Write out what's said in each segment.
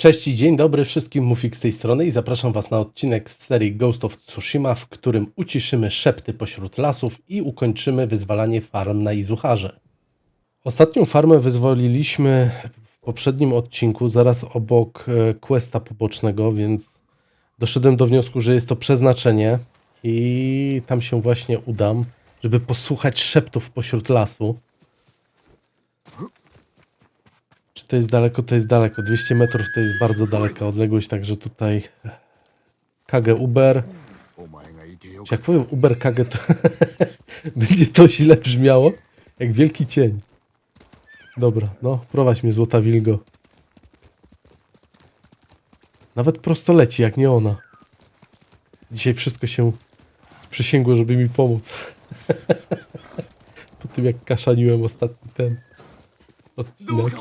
Cześć i dzień dobry wszystkim, Mufik z tej strony i zapraszam Was na odcinek z serii Ghost of Tsushima, w którym uciszymy szepty pośród lasów i ukończymy wyzwalanie farm na Izucharze. Ostatnią farmę wyzwoliliśmy w poprzednim odcinku, zaraz obok e, questa pobocznego, więc doszedłem do wniosku, że jest to przeznaczenie i tam się właśnie udam, żeby posłuchać szeptów pośród lasu. Czy to jest daleko, to jest daleko. 200 metrów to jest bardzo daleka odległość, także tutaj KG Uber. Jak powiem Uber KG, to będzie to źle brzmiało, jak wielki cień. Dobra, no, prowadź mnie, złota wilgo. Nawet prosto leci, jak nie ona. Dzisiaj wszystko się przysięgło, żeby mi pomóc. po tym, jak kaszaniłem ostatni ten odcinek.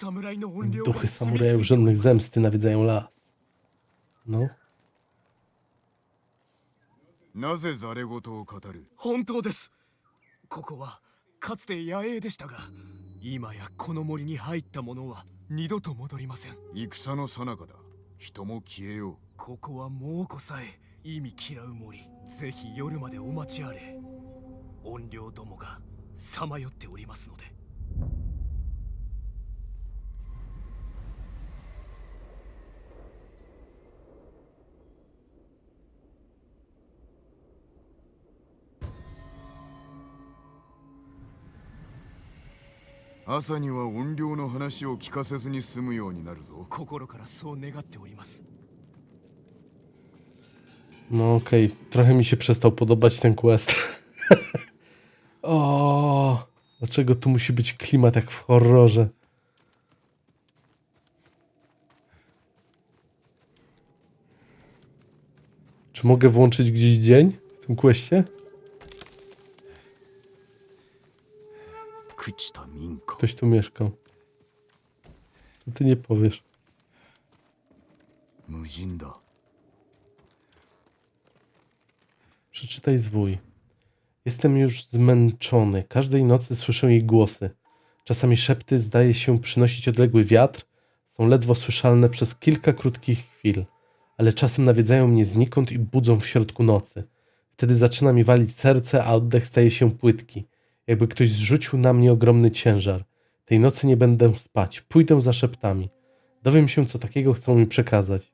Duchy samurajów żadnych zemsty nawiedzają las. No, なぜザレ言を語る？本当です。ここはかつて野営でしたが今やこの森に入った者は二度と戻りません。戦の最中だ。人も消えよう。ここは猛虎さえ意味嫌う森。ぜひ夜までお待ちあれ。怨霊どもがさまよっておりますので朝には怨霊の話を聞かせずに済むようになるぞ心からそう願っております no okej. Trochę mi się przestał podobać ten quest. o, dlaczego tu musi być klimat jak w horrorze? Czy mogę włączyć gdzieś dzień w tym questie? Ktoś tu mieszkał. Co ty nie powiesz? Muzindo. Przeczytaj zwój. Jestem już zmęczony. Każdej nocy słyszę jej głosy. Czasami szepty zdaje się przynosić odległy wiatr. Są ledwo słyszalne przez kilka krótkich chwil, ale czasem nawiedzają mnie znikąd i budzą w środku nocy. Wtedy zaczyna mi walić serce, a oddech staje się płytki. Jakby ktoś zrzucił na mnie ogromny ciężar. Tej nocy nie będę spać. Pójdę za szeptami. Dowiem się, co takiego chcą mi przekazać.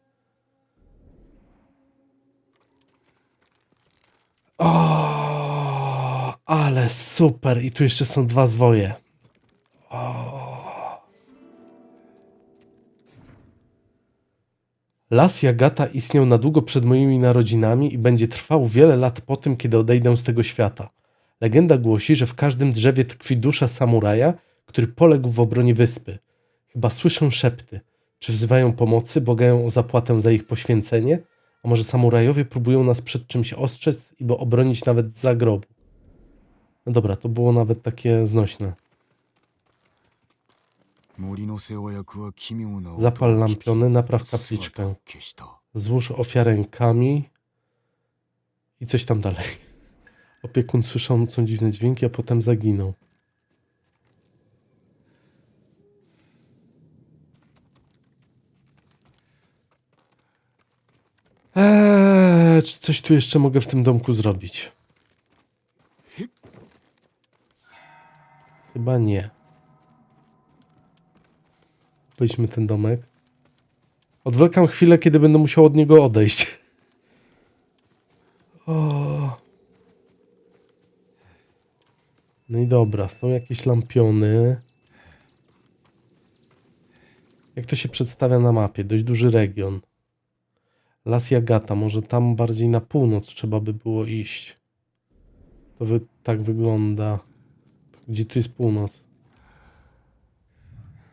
O, ale super. I tu jeszcze są dwa zwoje. O. Las Jagata istniał na długo przed moimi narodzinami i będzie trwał wiele lat po tym, kiedy odejdę z tego świata. Legenda głosi, że w każdym drzewie tkwi dusza samuraja, który poległ w obronie wyspy. Chyba słyszę szepty. Czy wzywają pomocy, błagają o zapłatę za ich poświęcenie? A może samurajowie próbują nas przed czymś ostrzec i bo obronić nawet z zagrobu? No dobra, to było nawet takie znośne. Zapal lampiony, napraw kapliczkę. Złóż ofiarę kami i coś tam dalej. Opiekun słyszącą dziwne dźwięki, a potem zaginął. Eee, czy coś tu jeszcze mogę w tym domku zrobić? Chyba nie. Wejdźmy ten domek. Odwlekam chwilę, kiedy będę musiał od niego odejść. O. No i dobra, są jakieś lampiony. Jak to się przedstawia na mapie? Dość duży region. Las Jagata, może tam bardziej na północ trzeba by było iść. To wy, tak wygląda. Gdzie tu jest północ?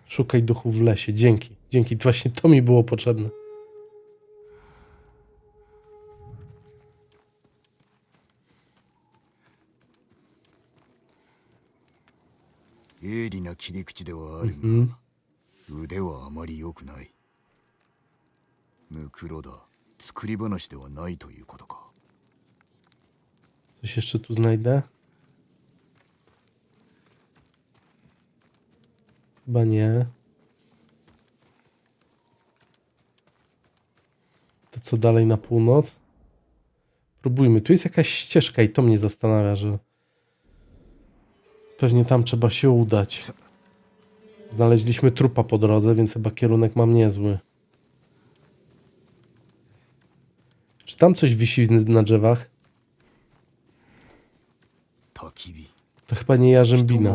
Szukaj duchów w lesie. Dzięki. Dzięki. Właśnie to mi było potrzebne. 鋭利な切り口ではあるが、腕はあまり良くない。ムクロだ。作り話ではないということか。Coś jeszcze tu znajdę? Chyba nie. To co dalej na północ? Próbujmy. Tu jest jakaś ścieżka i to mnie zastanawia, że... Pewnie tam trzeba się udać. Znaleźliśmy trupa po drodze, więc chyba kierunek mam niezły. Czy tam coś wisi na drzewach? To chyba nie jarzębina.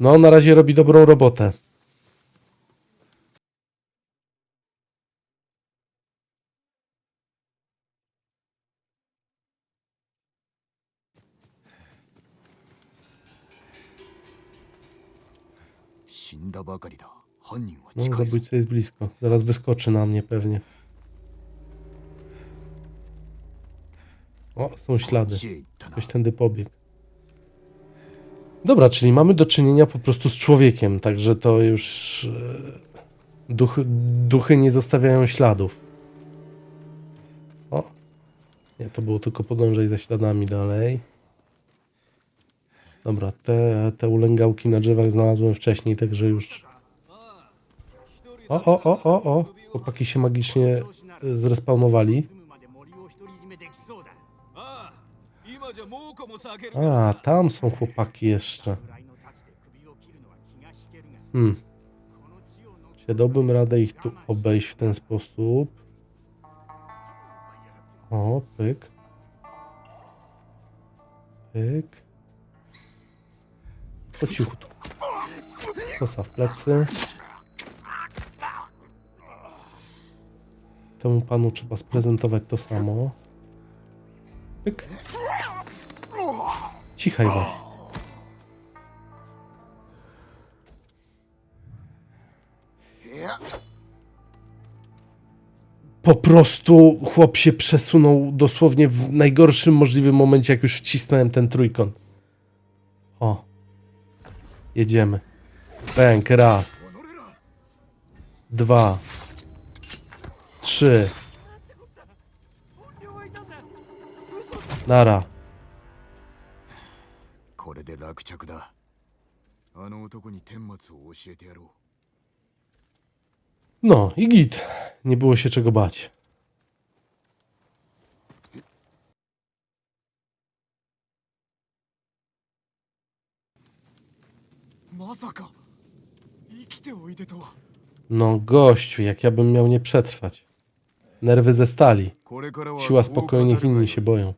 No, na razie robi dobrą robotę. No, zabójca jest blisko. Zaraz wyskoczy na mnie pewnie. O, są ślady. Ktoś tędy pobiegł. Dobra, czyli mamy do czynienia po prostu z człowiekiem, także to już e, duchy, duchy nie zostawiają śladów. O, nie, to było tylko podążać za śladami dalej. Dobra, te, te ulęgałki na drzewach znalazłem wcześniej, także już... O, o, o, o, o! Chłopaki się magicznie e, zrespawnowali. A, tam są chłopaki jeszcze. Hmm. Czy dałbym radę ich tu obejść w ten sposób? O, pyk. Pyk. Po cichutku. Kosa w plecy. Temu panu trzeba sprezentować to samo. Pyk. Cichaj was. Po prostu chłop się przesunął dosłownie w najgorszym możliwym momencie, jak już wcisnąłem ten trójkąt. O. Jedziemy. Bęk, raz. Dwa. Trzy. Nara. これで落着だあの男に顛末を教えてやろう No i git. Nie było się czego bać. No gościu, jak ja bym miał nie przetrwać. Nerwy ze stali. これからは Siła spokojnych inni い się boją.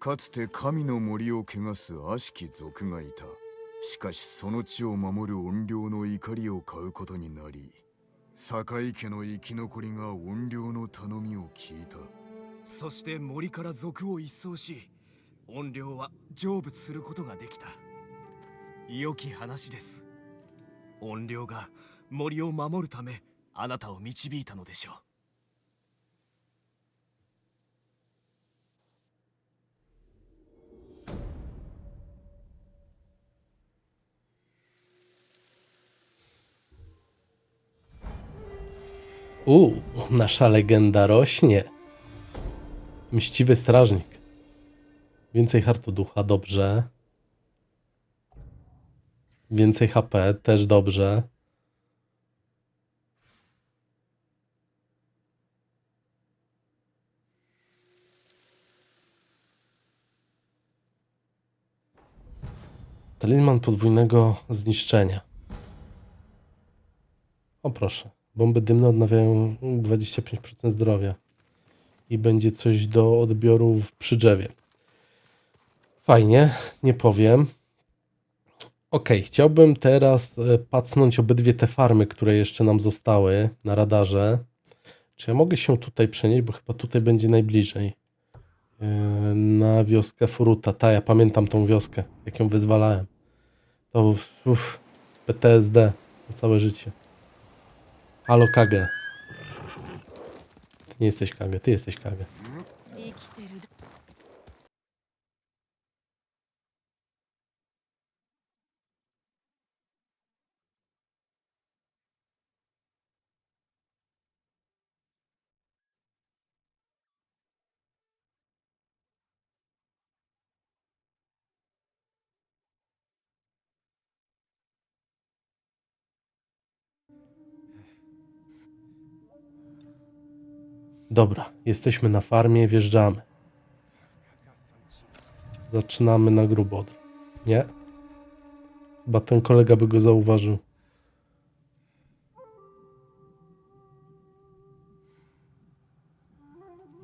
かつて神の森を汚す悪しき族がいたしかしその地を守る怨霊の怒りを買うことになり堺家の生き残りが怨霊の頼みを聞いたそして森から族を一掃し怨霊は成仏することができた良き話です怨霊が森を守るためあなたを導いたのでしょう U, nasza legenda rośnie. Mściwy strażnik. Więcej hartoducha, dobrze. Więcej HP, też dobrze. Talizman podwójnego zniszczenia. O proszę. Bomby dymne odnawiają 25% zdrowia. I będzie coś do odbioru przy drzewie. Fajnie, nie powiem. Ok, chciałbym teraz e, pacnąć obydwie te farmy, które jeszcze nam zostały na radarze. Czy ja mogę się tutaj przenieść, bo chyba tutaj będzie najbliżej. E, Na wioskę Furuta. Ta, ja pamiętam tą wioskę, jak ją wyzwalałem. To PTSD na całe życie. Halo Kage. Ty nie jesteś Kage, ty jesteś Kage. Dobra, jesteśmy na farmie, wjeżdżamy. Zaczynamy na grubo. Nie? Chyba ten kolega by go zauważył.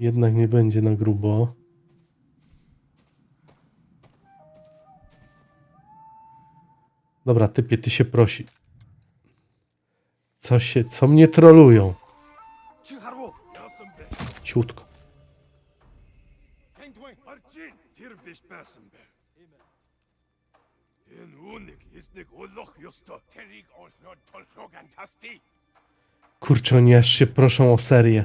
Jednak nie będzie na grubo. Dobra, typie, ty się prosi. Co się, co mnie trolują? Ciutko. Arjun, terbiş basım be. En unik isnik Allah yosta. Terik olsun tolsogan tasti. Kurczę, oni aż się proszą o serię.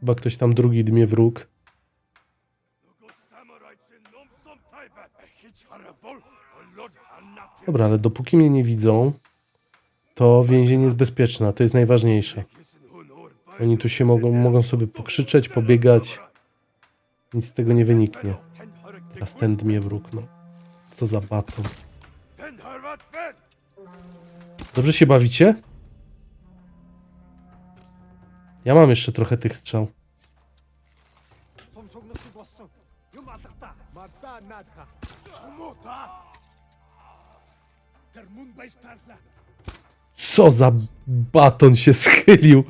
Chyba ktoś tam drugi dmie wróg. Dobra, ale dopóki mnie nie widzą, to więzienie jest bezpieczne, a to jest najważniejsze. Oni tu się mogą, mogą sobie pokrzyczeć, pobiegać. Nic z tego nie wyniknie. Teraz ten wróg, no. Co za baton. Dobrze się bawicie? Ja mam jeszcze trochę tych strzał. Der Mundbeis tarsla. Co za baton się schylił.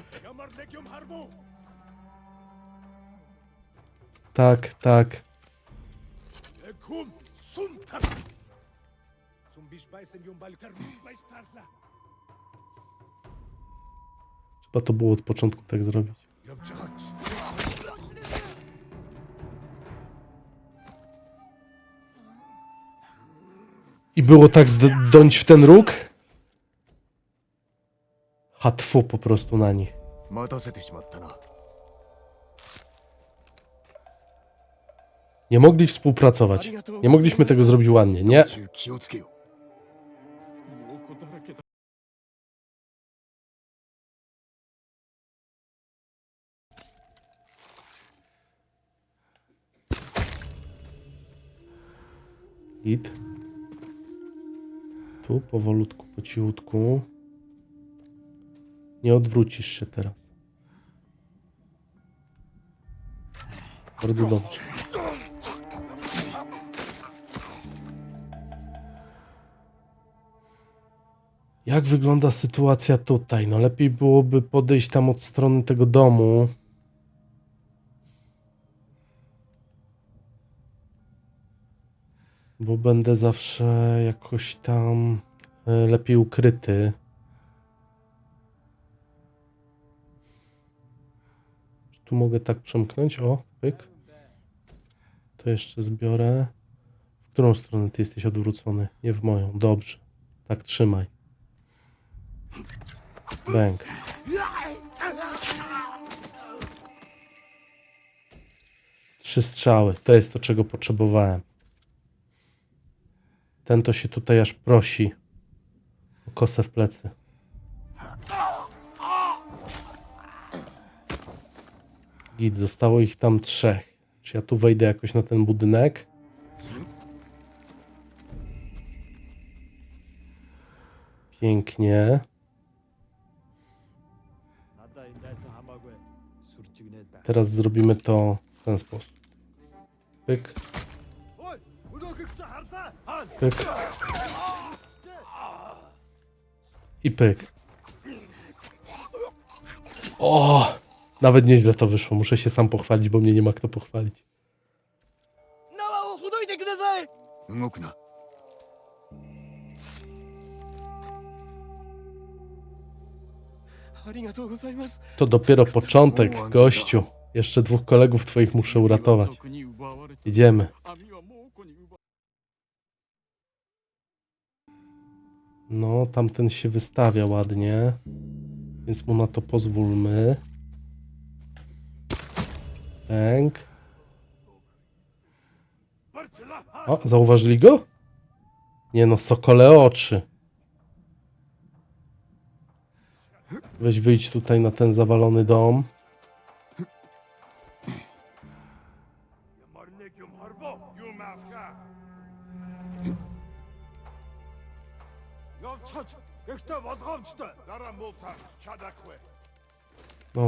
Tak, tak. Tarsla. Trzeba to było od początku tak zrobić. I było tak d- dąć w ten róg? Hatfu po prostu na nich. 待たせてしまったな Nie mogli współpracować. Nie mogliśmy tego zrobić ładnie, nie? 中気をつけよ猛虎だらけだ Git. Powolutku, po cichutku. Nie odwrócisz się teraz. Bardzo dobrze. Jak wygląda sytuacja tutaj? No lepiej byłoby podejść tam od strony tego domu. Bo będę zawsze jakoś tam e, lepiej ukryty. Tu mogę tak przemknąć? O, pyk. To jeszcze zbiorę. W którą stronę ty jesteś odwrócony? Nie w moją. Dobrze. Tak trzymaj. Bęk. Trzy strzały. To jest to, czego potrzebowałem. Ten to się tutaj aż prosi o kosę w plecy. Git, zostało ich tam trzech. Czy ja tu wejdę jakoś na ten budynek? Pięknie. Teraz zrobimy to w ten sposób. Pyk. Pyk. I pyk. O! Nawet nieźle to wyszło. Muszę się sam pochwalić, bo mnie nie ma kto pochwalić. To dopiero początek, gościu. Jeszcze dwóch kolegów twoich muszę uratować. Idziemy. No, tamten się wystawia ładnie. Więc mu na to pozwólmy. Bęk. O, zauważyli go? Nie no, sokole oczy. Weź wyjdź tutaj na ten zawalony dom.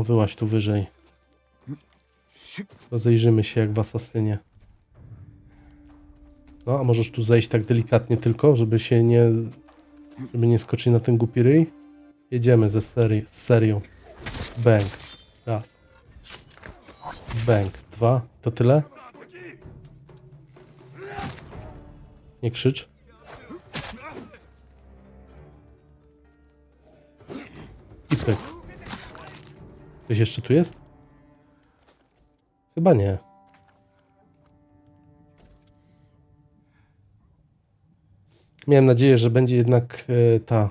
Wyłaź tu wyżej. Rozejrzymy się jak w asasynie. No, a możesz tu zejść tak delikatnie tylko, żeby się nie... Żeby nie skoczyć na ten głupi ryj? Jedziemy ze serii, z serią. Bang. Raz. Bang. Dwa. To tyle? Nie krzycz. Ktoś jeszcze tu jest? Chyba nie. Miałem nadzieję, że będzie jednak e, ta.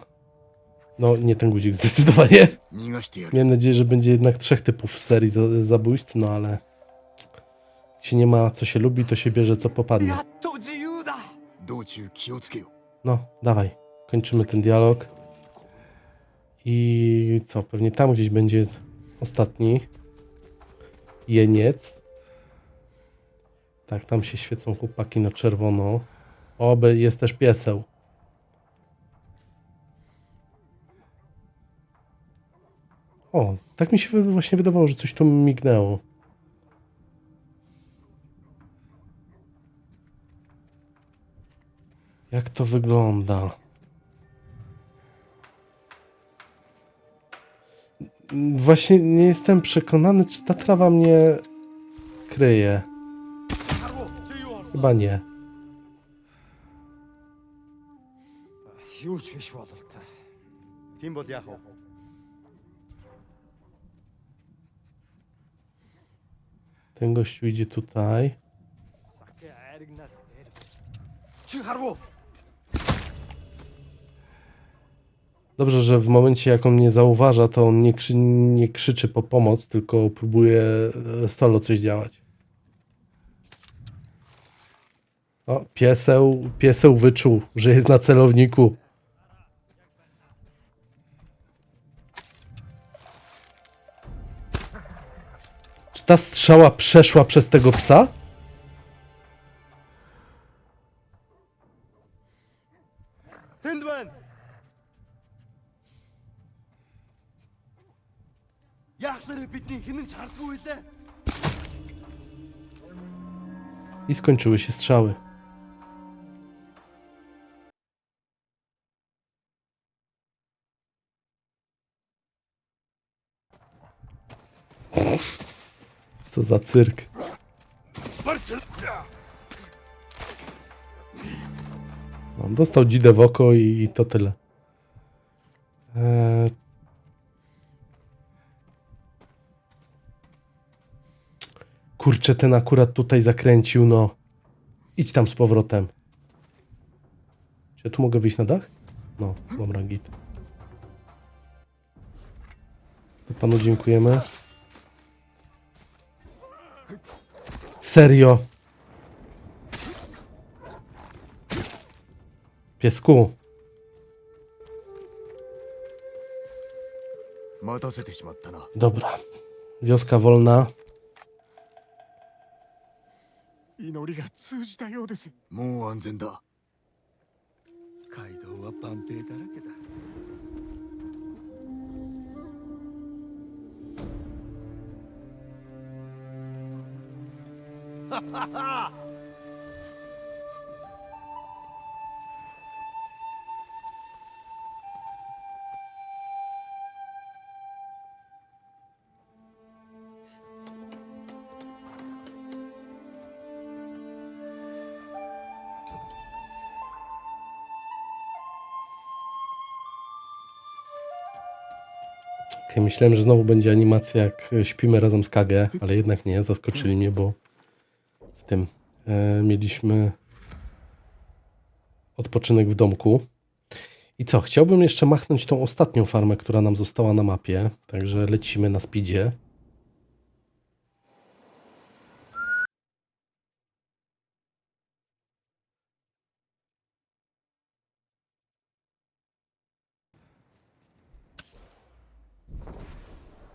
No, nie ten guzik, zdecydowanie. 逃がしてやる Miałem nadzieję, że będzie jednak trzech typów serii za, zabójstw, no ale. Jeśli nie ma co się lubi, to się bierze co popadnie. と自由だ道中気をつけよ No, dawaj. Kończymy ten dialog. I co? Pewnie tam gdzieś będzie ostatni jeniec. Tak, tam się świecą chłopaki na czerwono. Oby jest też pieseł. O, tak mi się właśnie wydawało, że coś tu mignęło. Jak to wygląda? Właśnie nie jestem przekonany, czy ta trawa mnie kryje. Chyba nie. Ten gościu idzie tutaj. Sake aerigna Dobrze, że w momencie jak on mnie zauważa, to on nie, krzy nie krzyczy po pomoc, tylko próbuje e, solo coś działać. O, pieseł, pieseł wyczuł, że jest na celowniku. Czy ta strzała przeszła przez tego psa? Tindwen! Яг нэр бидний хинэн чардгүй лээ. I skończyły się strzały. Co za cyrk. No, dostał dzidę w oko i, i to tyle. Eee... Kurczę, ten akurat tutaj zakręcił, no. Idź tam z powrotem. Czy ja tu mogę wyjść na dach? No, dobra, git. To panu dziękujemy. Serio. Piesku, 待たせてしまったな dobra. Wioska wolna. 祈りが通じたようですもう安全だ街道は万兵だらけだ。Okej, myślałem, że znowu będzie animacja jak śpimy razem z Kage, ale jednak nie, zaskoczyli mnie, bo w tym e, mieliśmy odpoczynek w domku. I co, chciałbym jeszcze machnąć tą ostatnią farmę, która nam została na mapie, także lecimy na speedzie.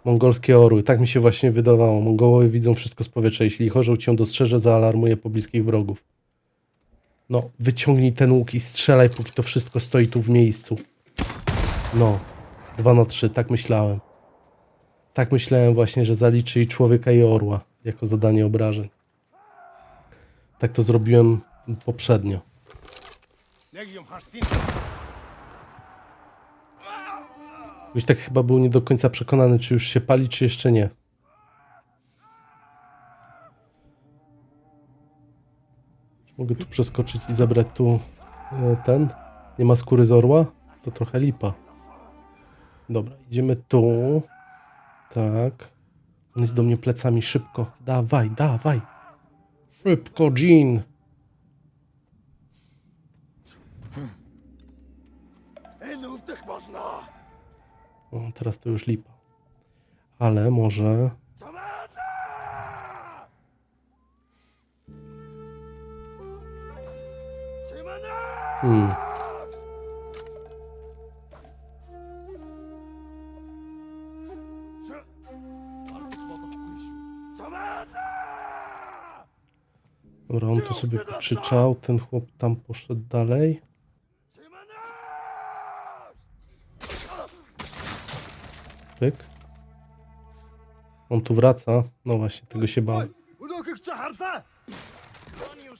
Mongolskie orły. Tak mi się właśnie wydawało. Mongołowie widzą wszystko z powietrza. Jeśli chorzeł cię dostrzeże, zaalarmuje pobliskich wrogów. No, wyciągnij ten łuk i strzelaj, póki to wszystko stoi tu w miejscu. No, 2 na 3, tak myślałem. Tak myślałem właśnie, że zaliczy i człowieka i orła jako zadanie obrażeń. Tak to zrobiłem poprzednio. Już tak chyba był nie do końca przekonany, czy już się pali, czy jeszcze nie. Mogę tu przeskoczyć i zabrać tu e, ten. Nie ma skóry z orła? To trochę lipa. Dobra, idziemy tu. Tak. On jest do mnie plecami. Szybko. Dawaj, dawaj. Szybko, Jean. O, teraz to już lipa. Ale może... Hmm. Dobra, on tu sobie krzyczał, ten chłop tam poszedł dalej. Pyk. On tu wraca. No właśnie, tego się bałem.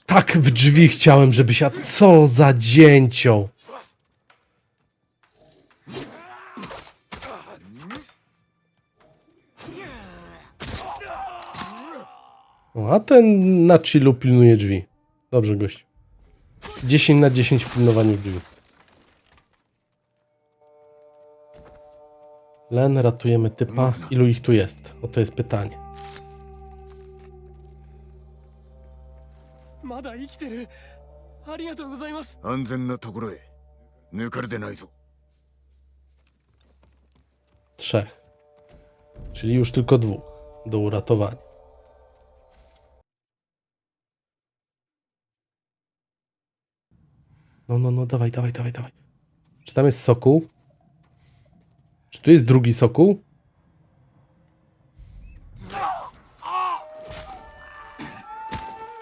Tak w drzwi chciałem, żeby się... Co za dzięcioł! O, a ten na chillu pilnuje drzwi. Dobrze, gościu. 10 na 10 w pilnowaniu drzwi. Len, ratujemy typa. Ilu ich tu jest? O to jest pytanie. まだ生きてるありがとうございます安全なところへ抜かれてないぞ Trzech. Czyli już tylko dwóch do uratowania. No, no, no, dawaj, dawaj, dawaj, dawaj. Czy tam jest sokół? Czy tu jest drugi sokół?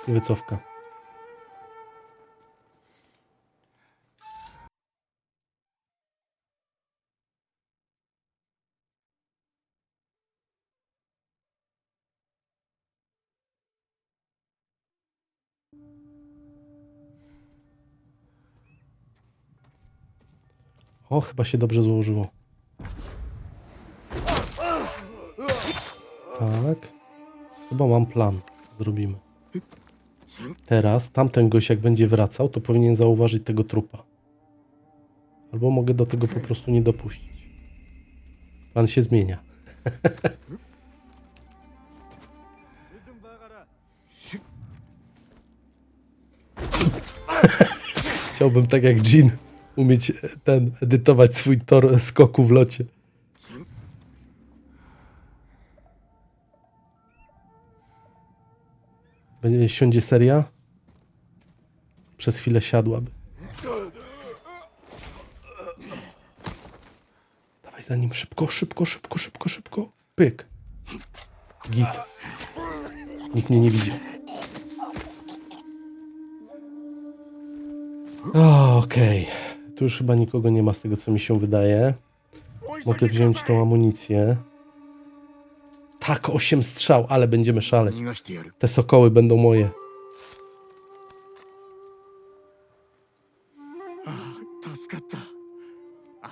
Wycofka. O, chyba się dobrze złożyło. Tak. Chyba mam plan. Zrobimy. Teraz tamten gość jak będzie wracał, to powinien zauważyć tego trupa. Albo mogę do tego po prostu nie dopuścić. Plan się zmienia. Chciałbym tak jak Jean umieć ten edytować swój tor skoku w locie. Będzie siądzie seria? Przez chwilę siadłaby. Dawaj za nim szybko, szybko, szybko, szybko, szybko. Pyk. Git. Nikt mnie nie widzi. Okej. Tu już chyba nikogo nie ma z tego, co mi się wydaje. Mogę wziąć tą amunicję. Tak, osiem strzał, ale będziemy szaleć. Te sokoły będą moje.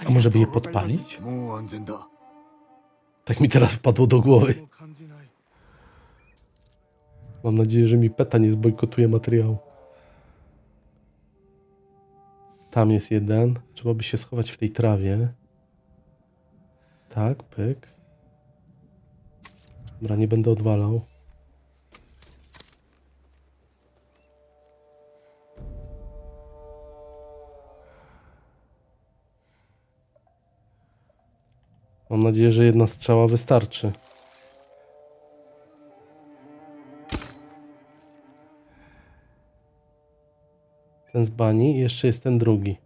A może by je podpalić? Tak mi teraz wpadło do głowy. Mam nadzieję, że mi PETA nie zbojkotuje materiału. Tam jest jeden. Trzeba by się schować w tej trawie. Tak, pyk. Dobra, nie będę odwalał. Mam nadzieję, że jedna strzała wystarczy. Ten z bani jeszcze jest ten drugi.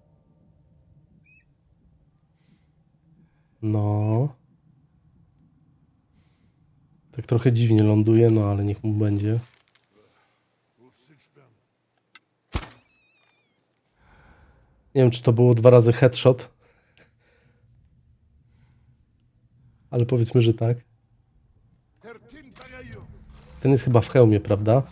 No. Trochę dziwnie ląduje, no ale niech mu będzie. Nie wiem, czy to było dwa razy headshot. Ale powiedzmy, że tak. Ten jest chyba w hełmie, prawda?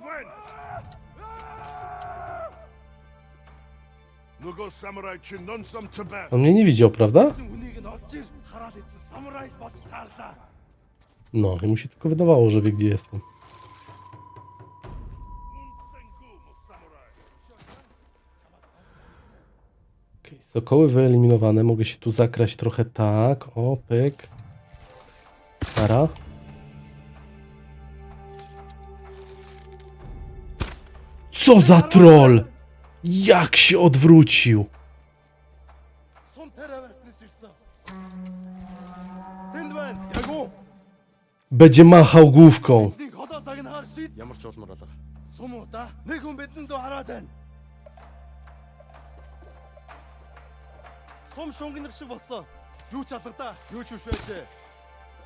Godwin! On mnie nie widział, prawda? No, i mu się tylko wydawało, że wie gdzie jestem. Okay, sokoły wyeliminowane. Mogę się tu zakraść trochę tak. O, pyk. Para. Co za troll! Jak się odwrócił! Będzie machał główką.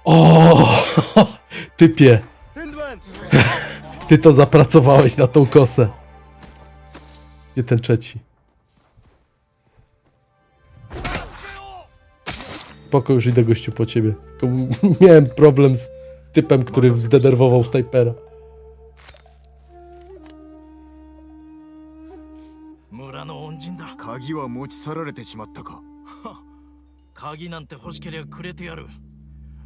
O, typie. Ty to zapracowałeś na tą kosę. Gdzie ten trzeci? Spoko, już idę gościu po ciebie. Tylko miałem problem z typem, który zdenerwował snajpera. 村の恩人だ鍵は持ち去られてしまったか鍵なんて欲しけりゃくれてやる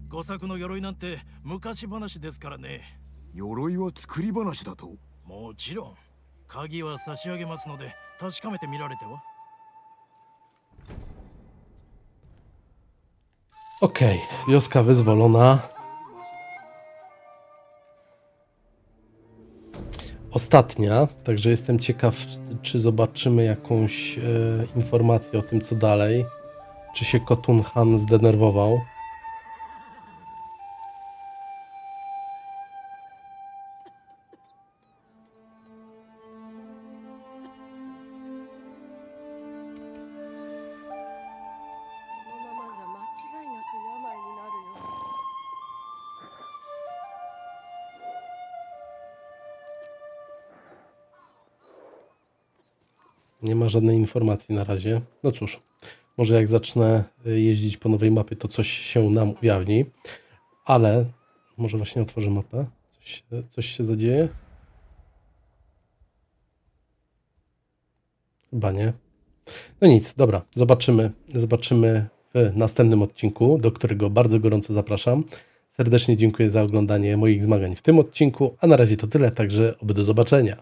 五作の鎧なんて昔話ですからね鎧は作り話だともちろん 鍵は差し上げますので確かめてみられては Okej, wioska wyzwolona. Ostatnia, także jestem ciekaw, czy zobaczymy jakąś e, informację o tym, co dalej. Czy się Kotun Han zdenerwował. Żadnej informacji na razie. No cóż, może jak zacznę y, jeździć po nowej mapie, to coś się nam ujawni. Ale może właśnie otworzę mapę. Coś, się- coś się zadzieje? Chyba nie. No nic, dobra, zobaczymy. Zobaczymy w następnym odcinku, do którego bardzo gorąco zapraszam. Serdecznie dziękuję za oglądanie moich zmagań w tym odcinku, a na razie to tyle, także oby do zobaczenia.